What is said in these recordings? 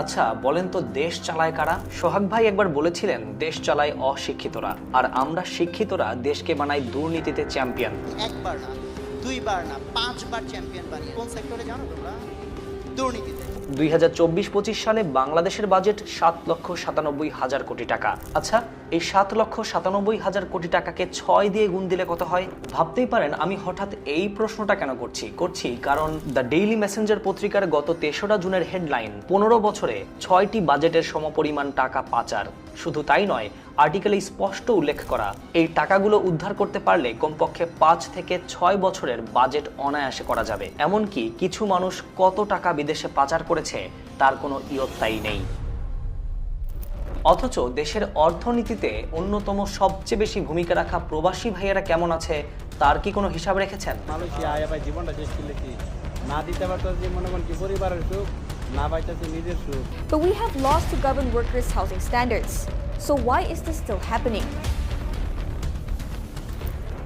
আচ্ছা বলেন তো দেশ চালায় কারা? সোহাগ ভাই একবার বলেছিলেন, দেশ চালায় অশিক্ষিতরা। আর আমরা শিক্ষিতরা দেশকে বানাই দুর্নীতিতে চ্যাম্পিয়ন একবার না, দুইবার না, পাঁচবার চ্যাম্পিয়ন বানিয়ে কোন সেক্টরে জানো তোমরা? দুর্নীতিতে। দুই হাজার চব্বিশ পঁচিশ সালে বাংলাদেশের বাজেট সাত লক্ষ সাতানব্বই হাজার কোটি টাকা। আচ্ছা এই সাত লক্ষ সাতানব্বই হাজার কোটি টাকাকে ছয় দিয়ে গুণ দিলে কত হয়? ভাবতেই পারেন, আমি হঠাৎ এই প্রশ্নটা কেন করছি? করছি কারণ দ্য ডেইলি মেসেঞ্জার পত্রিকার গত তেসরা জুনের হেডলাইন, পনেরো বছরে ছয়টি বাজেটের সমপরিমাণ টাকা পাচার। শুধু তাই নয় আর্টিকেলে স্পষ্ট উল্লেখ করা এই টাকাগুলো উদ্ধার করতে পারলে কমপক্ষে পাঁচ থেকে ছয় বছরের বাজেট অনায়াসে করা যাবে। এমনকি কিছু মানুষ কত টাকা বিদেশে পাচার করেছে তার কোনো ইয়ত্তাই নেই। অথচ দেশের অর্থনীতিতে অন্যতম সবচেয়ে বেশি ভূমিকা রাখা প্রবাসী ভাইয়েরা কেমন আছে তার কি কোনো হিসাব রেখেছেন? মানুষই আয়া ভাই জীবনটা শেষ করলে কি? না দিতে পারতেছি মনে করেন কি পরিবারের সুখ না পাইতেছি নিজের সুখ। But we have laws to govern workers' housing standards. So why is this still happening?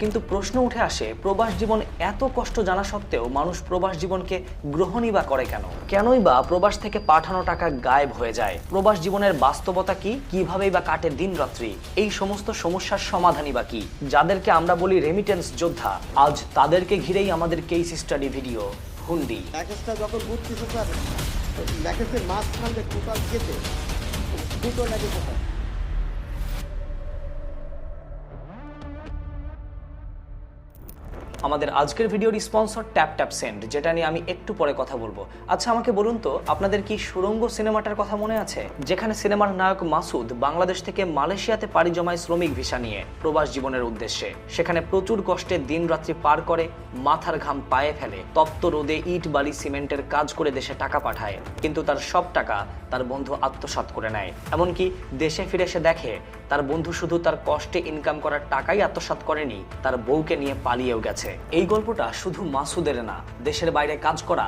কিন্তু প্রশ্ন উঠে আসে প্রবাস জীবন এত কষ্ট জানা সত্ত্বেও মানুষ প্রবাস জীবনকে গ্রহণই বা করে কেন? কেনই বা প্রবাস থেকে পাঠানো টাকা গায়েব হয়ে যায়? প্রবাস জীবনের বাস্তবতা কি? কিভাবেই বা কাটে দিন রাত্রি এই সমস্ত সমস্যার সমাধানই বা কি? যাদেরকে আমরা বলি রেমিটেন্স যোদ্ধা আজ তাদেরকে ঘিরেই আমাদের কেস স্টাডি ভিডিও হুন্ডি যখন বুঝতেছে স্যার প্যাকেজের মাঝখান দিয়ে টোটাল কেটে দুটো লাগে কোথায় আমাদের আজকের ভিডিওর স্পন্সর ট্যাপ ট্যাপ সেন্ড যেটা নিয়ে আমি একটু পরে কথা বলব। আচ্ছা আমাকে বলুন তো, আপনাদের কি সুরঙ্গ সিনেমাটার কথা মনে আছে? যেখানে সিনেমার নায়ক মাসুদ বাংলাদেশ থেকে মালয়েশিয়াতে পাড়ি জমায় শ্রমিক ভিসা নিয়ে প্রবাস জীবনের উদ্দেশ্যে। সেখানে প্রচুর কষ্টে দিন রাত্রি পার করে, মাথার ঘাম পায়ে ফেলে, তপ্ত রোদে ইট, বালি, সিমেন্টের কাজ করে দেশে টাকা পাঠায়। কিন্তু তার সব টাকা তার বন্ধু আত্মসাৎ করে নেয়। এমনকি দেশে ফিরে এসে দেখে, তার বন্ধু শুধু তার কষ্টে ইনকাম করার টাকাই আত্মসাৎ করেনি, তার বউকে নিয়ে পালিয়েও গেছে। এই গল্পটা শুধু মাসুদের না দেশের বাইরে কাজ করা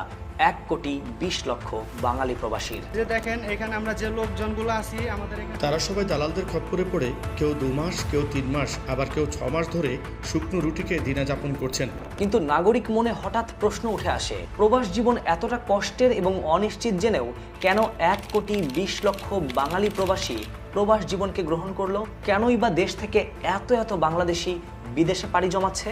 এক কোটি বিশ লক্ষ বাঙালি প্রবাসীর। যে দেখেন এখানে আমরা যে লোকজনগুলো আছি আমাদের এখানে তারা সবাই দালালদের খপ্পরে পড়ে কেউ দু মাস কেউ তিন মাস আবার কেউ ছ মাস ধরে শুকনো রুটিকে দিনা যাপন করছেন। কিন্তু নাগরিক মনে হঠাৎ প্রশ্ন উঠে আসে প্রবাস জীবন এতটা কষ্টের এবং অনিশ্চিত জেনেও কেন এক কোটি বিশ লক্ষ বাঙালি প্রবাসী প্রবাস জীবনকে গ্রহণ করল? কেনই বা দেশ থেকে এত এত বাংলাদেশি বিদেশে পাড়ি জমাচ্ছে?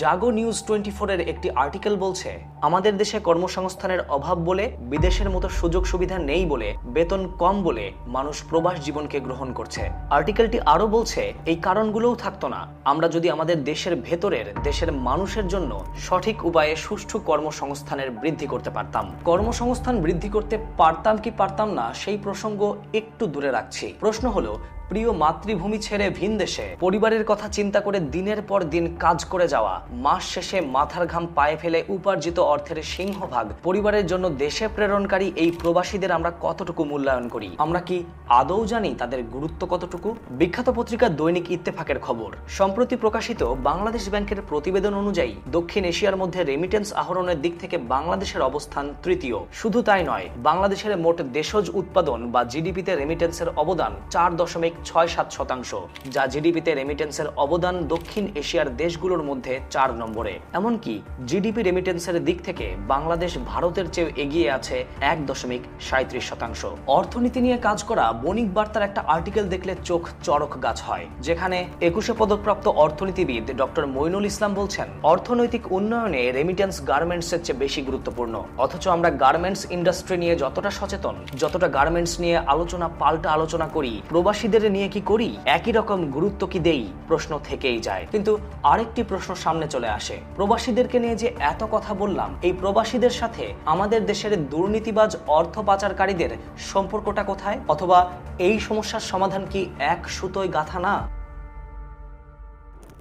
জাগো নিউজ টোয়েন্টি ফোরের একটি আর্টিকেল বলছে, আমাদের দেশে কর্মসংস্থানের অভাব বলে, বিদেশের মতো সুযোগ সুবিধা নেই বলে, বেতন কম বলে মানুষ প্রবাস জীবনকে গ্রহণ করছে। আর্টিকেলটি আরও বলছে, এই কারণগুলোও থাকতো না। আমরা যদি আমাদের দেশের ভেতরের, দেশের মানুষের জন্য সঠিক উপায়ে সুষ্ঠু কর্মসংস্থানের বৃদ্ধি করতে পারতাম। কর্মসংস্থান বৃদ্ধি করতে পারতাম কি পারতাম না, সেই প্রসঙ্গ একটু দূরে রাখছি। প্রশ্ন হলো প্রিয় মাতৃভূমি ছেড়ে ভিন দেশে। পরিবারের কথা চিন্তা করে দিনের পর দিন কাজ করে যাওয়া, মাস শেষে মাথার ঘাম পায়ে ফেলে উপার্জিত অর্থের সিংহভাগ। পরিবারের জন্য দেশে প্রেরণকারী এই প্রবাসীদের আমরা কতটুকু মূল্যায়ন করি? আমরা কি আদৌ জানি তাদের গুরুত্ব কতটুকু? বিখ্যাত পত্রিকা দৈনিক ইত্তেফাকের খবর। সম্প্রতি প্রকাশিত বাংলাদেশ ব্যাংকের প্রতিবেদন অনুযায়ী, দক্ষিণ এশিয়ার মধ্যে রেমিটেন্স আহরণের দিক থেকে বাংলাদেশের অবস্থান তৃতীয়। শুধু তাই নয়, বাংলাদেশের মোট দেশজ উৎপাদন বা জিডিপিতে রেমিটেন্সের অবদান চার দশমিক ছয় সাত শতাংশ, যা জিডিপিতে রেমিটেন্সের অবদান দক্ষিণ এশিয়ার দেশগুলোর মধ্যে চার নম্বরে। এমনকি জিডিপি রেমিটেন্সের দিক থেকে বাংলাদেশ ভারতের চেয়ে এগিয়ে আছে এক দশমিক সাঁত্রিশ শতাংশ। অর্থনীতি নিয়ে কাজ করা বণিক বার্তার একটা আর্টিকেল দেখলে চোখ চড়ক গাছ হয়, যেখানে একুশে পদকপ্রাপ্ত অর্থনীতিবিদ ডক্টর মইনুল ইসলাম বলছেন, অর্থনৈতিক উন্নয়নে রেমিটেন্স গার্মেন্টসের চেয়ে বেশি গুরুত্বপূর্ণ। অথচ আমরা গার্মেন্টস ইন্ডাস্ট্রি নিয়ে যতটা সচেতন, যতটা গার্মেন্টস নিয়ে আলোচনা পাল্টা আলোচনা করি, প্রবাসীদের নিয়ে কি করি? একই রকম গুরুত্ব কি দেই? প্রশ্ন থেকেই যায়। কিন্তু আরেকটি প্রশ্ন সামনে চলে আসে। প্রবাসীদেরকে নিয়ে যে এত কথা বললাম, এই প্রবাসীদের সাথে আমাদের দেশের দুর্নীতিবাজ অর্থ পাচারকারীদের সম্পর্কটা কোথায়? অথবা এই সমস্যার সমাধান কি এক সুতোয় গাথা না?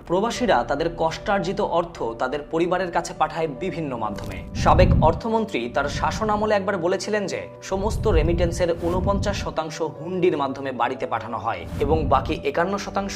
প্রবাসীরা তাদের কষ্টার্জিত অর্থ তাদের পরিবারের কাছে পাঠায় বিভিন্ন মাধ্যমে। সাবেক অর্থমন্ত্রী তার শাসন আমলে একবার বলেছিলেন যে, সমস্ত রেমিটেন্সের উনপঞ্চাশ শতাংশ হুন্ডির মাধ্যমে বাড়িতে পাঠানো হয় এবং বাকি একান্ন শতাংশ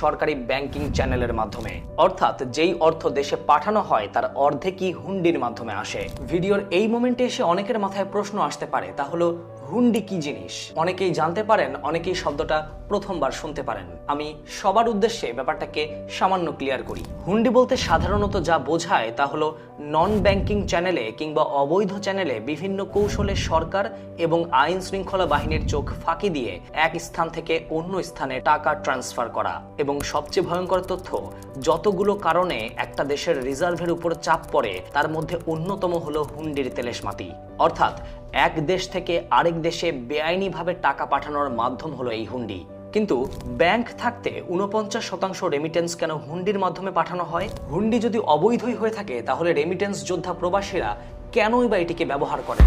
সরকারি ব্যাংকিং চ্যানেলের মাধ্যমে। অর্থাৎ যেই অর্থ দেশে পাঠানো হয় তার অর্ধেকই হুন্ডির মাধ্যমে আসে। ভিডিওর এই মোমেন্টে এসে অনেকের মাথায় প্রশ্ন আসতে পারে, তা হলো হুন্ডি কি জিনিস? অনেকেই জানতে পারেন, অনেকেই শব্দটা প্রথমবার শুনতে পারেন। আমি সবার উদ্দেশ্যে ব্যাপারটাকে সামান্য ক্লিয়ার করি। হুন্ডি বলতে সাধারণত যা বোঝায় তা হলো নন ব্যাংকিং চ্যানেলে কিংবা অবৈধ চ্যানেলে বিভিন্ন কৌশলে সরকার এবং আইন শৃঙ্খলা বাহিনীর চোখ ফাঁকি দিয়ে এক স্থান থেকে অন্য স্থানে টাকা ট্রান্সফার করা। এবং সবচেয়ে ভয়ঙ্কর তথ্য, যতগুলো কারণে একটা দেশের রিজার্ভের উপর চাপ পড়ে, তার মধ্যে অন্যতম হলো হুন্ডির তেলেশমাতি। অর্থাৎ এক দেশ থেকে আরেক দেশে বেআইনিভাবে টাকা পাঠানোর মাধ্যম হলো এই হুন্ডি। কিন্তু ব্যাংক থাকতে উনপঞ্চাশ শতাংশ রেমিটেন্স কেন হুন্ডির মাধ্যমে পাঠানো হয়? হুন্ডি যদি অবৈধই হয়ে থাকে, তাহলে রেমিটেন্স যোদ্ধা প্রবাসীরা কেনই বা এটিকে ব্যবহার করে?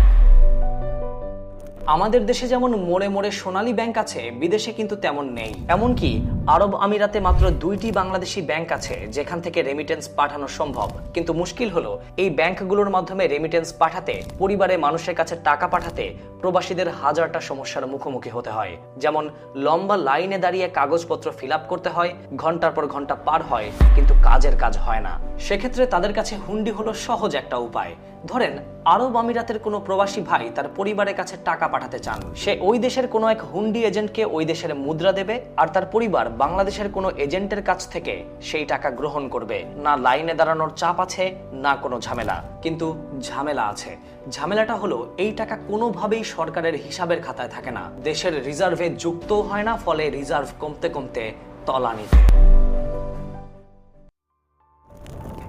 আমাদের দেশে যেমন মোড়ে মোড়ে সোনালী ব্যাংক আছে, বিদেশে কিন্তু তেমন নেই। এমনকি আরব আমিরাতে মাত্র দুইটি বাংলাদেশি ব্যাংক আছে, যেখান থেকে রেমিটেন্স পাঠানো সম্ভব। কিন্তু মুশকিল হলো, এই ব্যাংকগুলোর মাধ্যমে রেমিটেন্স পাঠাতে, পরিবারে মানুষের কাছে টাকা পাঠাতে প্রবাসীদের হাজারটা সমস্যার মুখোমুখি হতে হয়। যেমন, লম্বা লাইনে দাঁড়িয়ে কাগজপত্র ফিল করতে হয়, ঘণ্টার পর ঘণ্টা পার হয়, কিন্তু কাজের কাজ হয় না। সেক্ষেত্রে তাদের কাছে হুন্ডি হলো সহজ একটা উপায়। ধরেন, আরব আমিরাতের কোনো প্রবাসী ভাই তার পরিবারের কাছে টাকা পাঠাতে চান। সে ওই দেশের কোনো এক হুন্ডি এজেন্টকে ওই দেশের মুদ্রা দেবে, আর তার পরিবার বাংলাদেশের কোনো এজেন্টের কাছ থেকে সেই টাকা গ্রহণ করবে। না লাইনে দাঁড়ানোর চাপ আছে, না কোনো ঝামেলা। কিন্তু ঝামেলা আছে। ঝামেলাটা হলো, এই টাকা কোনোভাবেই সরকারের হিসাবের খাতায় থাকে না। দেশের রিজার্ভে যুক্তও হয় না, ফলে রিজার্ভ কমতে কমতে তলানিতে।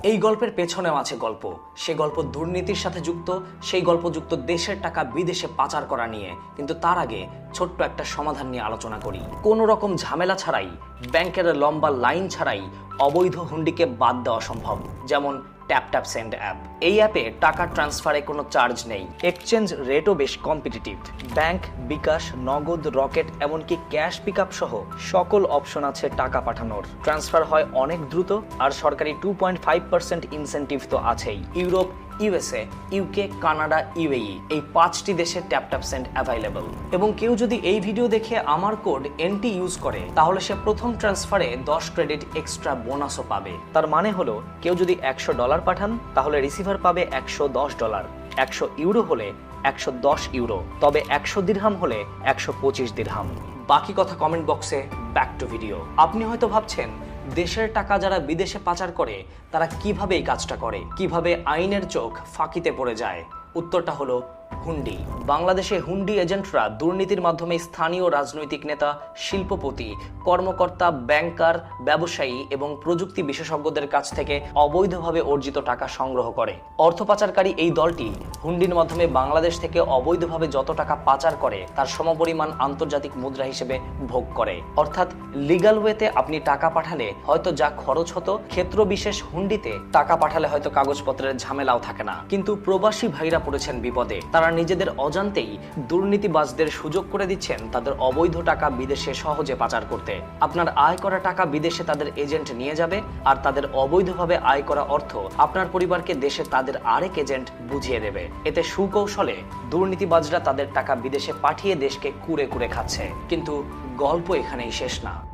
এই গল্পের পেছনেও আছে গল্প। সে গল্প দুর্নীতির সাথে যুক্ত, সেই গল্প যুক্ত দেশের টাকা বিদেশে পাচার করা নিয়ে। কিন্তু তার আগে ছোট্ট একটা সমাধান নিয়ে আলোচনা করি। কোনো রকম ঝামেলা ছাড়াই, ব্যাংকের লম্বা লাইন ছাড়াই অবৈধ হুন্ডিকে বাদ দেওয়া সম্ভব। যেমন ট্যাপ ট্যাপ সেন্ড অ্যাপ এই অ্যাপে টাকা ট্রান্সফারে কোনো চার্জ নেই। এক্সচেঞ্জ রেটও বেশ কম্পিটিটিভ ব্যাংক বিকাশ, নগদ, রকেট, এমনকি ক্যাশ পিক সহ সকল অপশন আছে টাকা পাঠানোর। ট্রান্সফার হয় অনেক দ্রুত, আর সরকারি two point five percent incentive তো আছেই। Europe USA UK Canada UAE এই পাঁচটি দেশে ট্যাপ ট্যাপ সেন্ড অ্যাভাইলেবল এবং কেউ যদি এই ভিডিও দেখে আমার কোড এনটি ইউজ করে, তাহলে সে প্রথম ট্রান্সফারে দশ ক্রেডিট এক্সট্রা বোনাসও পাবে। তার মানে হলো, কেউ যদি একশো ডলার পাঠান, তাহলে রিসিভার পাবে একশো দশ ডলার একশো ইউরো হলে একশো দশ ইউরো তবে একশো দিরহাম হলে একশো পঁচিশ দিরহাম বাকি কথা কমেন্ট বক্সে ব্যাক টু ভিডিও আপনি হয়তো ভাবছেন দেশের টাকা যারা বিদেশে পাচার করে, তারা কীভাবে এই কাজটা করে? কীভাবে আইনের চোখ ফাঁকিতে পড়ে যায়? উত্তরটা হলো হুন্ডি। বাংলাদেশে হুন্ডি এজেন্টরা দুর্নীতির মাধ্যমে স্থানীয় রাজনৈতিক নেতা, শিল্পপতি, কর্মকর্তা, ব্যাংকার, ব্যবসায়ী এবং প্রযুক্তি বিশেষজ্ঞদের কাছ থেকে অবৈধভাবে অর্জিত টাকা সংগ্রহ করে। অর্থ পাচারকারী এই দলটি হুন্ডির মাধ্যমে বাংলাদেশ থেকে অবৈধভাবে যত টাকা পাচার করে, তার সমপরিমাণ আন্তর্জাতিক মুদ্রা হিসেবে ভোগ করে। অর্থাৎ লিগাল ওয়েতে আপনি টাকা পাঠালে হয়তো যা খরচ হতো, ক্ষেত্র বিশেষ হুন্ডিতে টাকা পাঠালে হয়তো কাগজপত্রের ঝামেলাও থাকে না। কিন্তু প্রবাসী ভাইরা পড়েছেন বিপদে। তারা নিজেদের অজান্তেই দুর্নীতিবাজদের সুযোগ করে দিচ্ছেন তাদের অবৈধ টাকা বিদেশে সহজে পাচার করতে। আপনার আয় করা টাকা বিদেশে তাদের এজেন্ট নিয়ে যাবে, আর তাদের অবৈধভাবে আয় করা অর্থ আপনার পরিবারকে দেশে তাদের আরেক এজেন্ট বুঝিয়ে দেবে। এতে সুকৌশলে দুর্নীতিবাজরা তাদের টাকা বিদেশে পাঠিয়ে দেশকে কুরে কুরে খাচ্ছে। কিন্তু গল্প এখানেই শেষ না।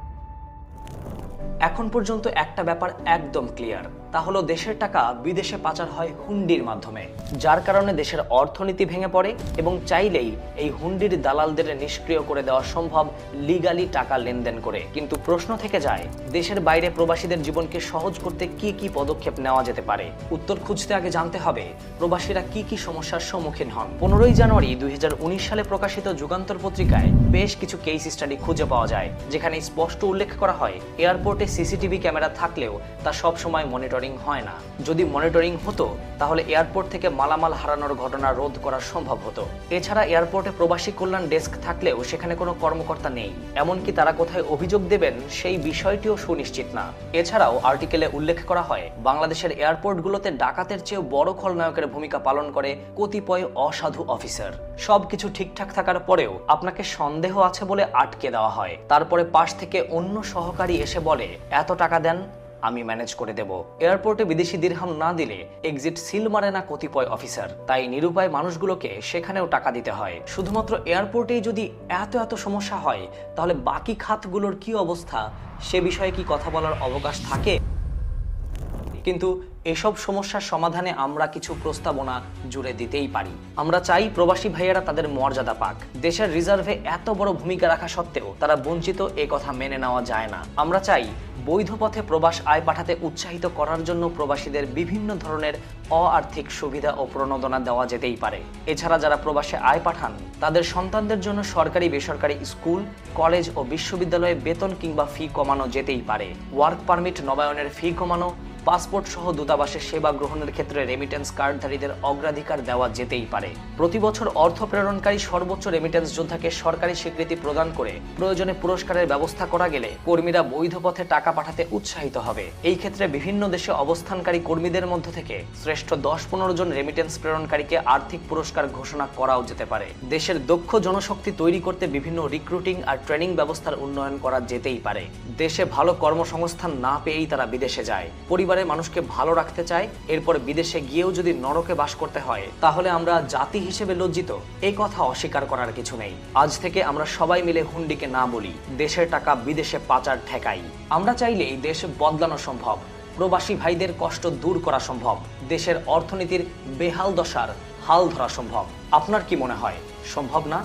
এখন পর্যন্ত একটা ব্যাপার একদম ক্লিয়ার। তা হলো দেশের টাকা বিদেশে পাচার হয় হুন্ডির মাধ্যমে, যার কারণে দেশের অর্থনীতি ভেঙে পড়ে এবং চাইলেই এই হুন্ডির দালালদের নিষ্ক্রিয় করে দেওয়া সম্ভব লিগালি টাকা লেনদেন করে। কিন্তু প্রশ্ন থেকে যায়, দেশের বাইরে প্রবাসীদের জীবনকে সহজ করতে কি কি পদক্ষেপ নেওয়া যেতে পারে? উত্তর খুঁজতে আগে জানতে হবে, প্রবাসীরা কি কি সমস্যার সম্মুখীন হন। পনেরোই জানুয়ারি দুই হাজার উনিশ সালে প্রকাশিত যুগান্তর পত্রিকায় বেশ কিছু কেস স্টাডি খুঁজে পাওয়া যায়, যেখানে স্পষ্ট উল্লেখ করা হয়, এয়ারপোর্টে সিসিটিভি ক্যামেরা থাকলেও তা সবসময় মনিটরিং হয় না। যদি মনিটরিং হতো, তাহলে এয়ারপোর্ট থেকে মালামাল হারানোর ঘটনা রোধ করা সম্ভব হতো। এছাড়া এয়ারপোর্টে প্রবাসী কল্যাণ ডেস্ক থাকলেও সেখানে কোনো কর্মকর্তা নেই। এমনকি তারা কোথায় অভিযোগ দেবেন, সেই বিষয়টিও সুনিশ্চিত না। এছাড়াও আর্টিকেলে উল্লেখ করা হয়, বাংলাদেশের এয়ারপোর্টগুলোতে ডাকাতের চেয়েও বড় খলনায়কের ভূমিকা পালন করে কতিপয় অসাধু অফিসার। সবকিছু ঠিকঠাক থাকার পরেও আপনাকে সন্দেহ আছে বলে আটকে দেওয়া হয়। তারপরে পাশ থেকে অন্য সহকারী এসে বলে, এত টাকা দেন আমি ম্যানেজ করে দেব। এয়ারপোর্টে বিদেশি দীর্হাম না দিলে এক্সিট সিল মারে না কতিপয় অফিসার তাই নিরুপায় মানুষগুলোকে সেখানেও টাকা দিতে হয়। শুধুমাত্র এয়ারপোর্টেই যদি এত এত সমস্যা হয়, তাহলে বাকি খাতগুলোর কি অবস্থা? সে বিষয়ে কি কথা বলার অবকাশ থাকে? কিন্তু এসব সমস্যার সমাধানে আমরা কিছু প্রস্তাবনা জুড়ে দিতেই পারি। আমরা চাই প্রবাসী ভাইয়েরা তাদের মর্যাদা পাক। দেশের রিজার্ভে এত বড় ভূমিকা রাখা সত্ত্বেও তারা বঞ্চিত এ কথা মেনে নেওয়া যায় না। আমরা চাই বৈধ পথে প্রবাস আয় পাঠাতে উৎসাহিত করার জন্য প্রবাসীদের বিভিন্ন ধরনের অ আর্থিক সুবিধা ও প্রণোদনা দেওয়া যেতেই পারে। এছাড়া যারা প্রবাসে আয় পাঠান, তাদের সন্তানদের জন্য সরকারি, বেসরকারি স্কুল, কলেজ ও বিশ্ববিদ্যালয়ে বেতন কিংবা ফি কমানো যেতেই পারে। ওয়ার্ক পারমিট নবায়নের ফি কমানো পাসপোর্ট সহ দূতাবাসে সেবা গ্রহণের ক্ষেত্রে রেমিটেন্স কার্ডধারীদের অগ্রাধিকার দেওয়া যেতেই পারে। প্রতি বছর অর্থ প্রেরণকারী সর্বোচ্চ রেমিটেন্স যোদ্ধাকে সরকারি স্বীকৃতি প্রদান করে প্রয়োজনে পুরস্কারের ব্যবস্থা করা গেলে কর্মীরা বৈধ পথে টাকা পাঠাতে উৎসাহিত হবে। এই ক্ষেত্রে বিভিন্ন দেশে অবস্থানকারী কর্মীদের মধ্য থেকে শ্রেষ্ঠ দশ পনেরো জন রেমিটেন্স প্রেরণকারীকে আর্থিক পুরস্কার ঘোষণা করাও যেতে পারে। দেশের দক্ষ জনশক্তি তৈরি করতে বিভিন্ন রিক্রুটিং আর ট্রেনিং ব্যবস্থার উন্নয়ন করা যেতেই পারে। দেশে ভালো কর্মসংস্থান না পেয়েই তারা বিদেশে যায়। পরিবারের মানুষকে ভালো রাখতে চায়, এরপর বিদেশে গিয়েও যদি নরকে বাস করতে হয়, তাহলে আমরা জাতি হিসেবে লজ্জিত। এই কথা অস্বীকার করার কিছু নেই। আজ থেকে আমরা সবাই মিলে হুন্ডিকে না বলি, দেশের টাকা বিদেশে পাচার ঠেকাই। আমরা চাইলেই দেশ বদলানো সম্ভব, প্রবাসী ভাইদের কষ্ট দূর করা সম্ভব, দেশের অর্থনীতির বেহাল দশার হাল ধরা সম্ভব। আপনার কি মনে হয়, সম্ভব না?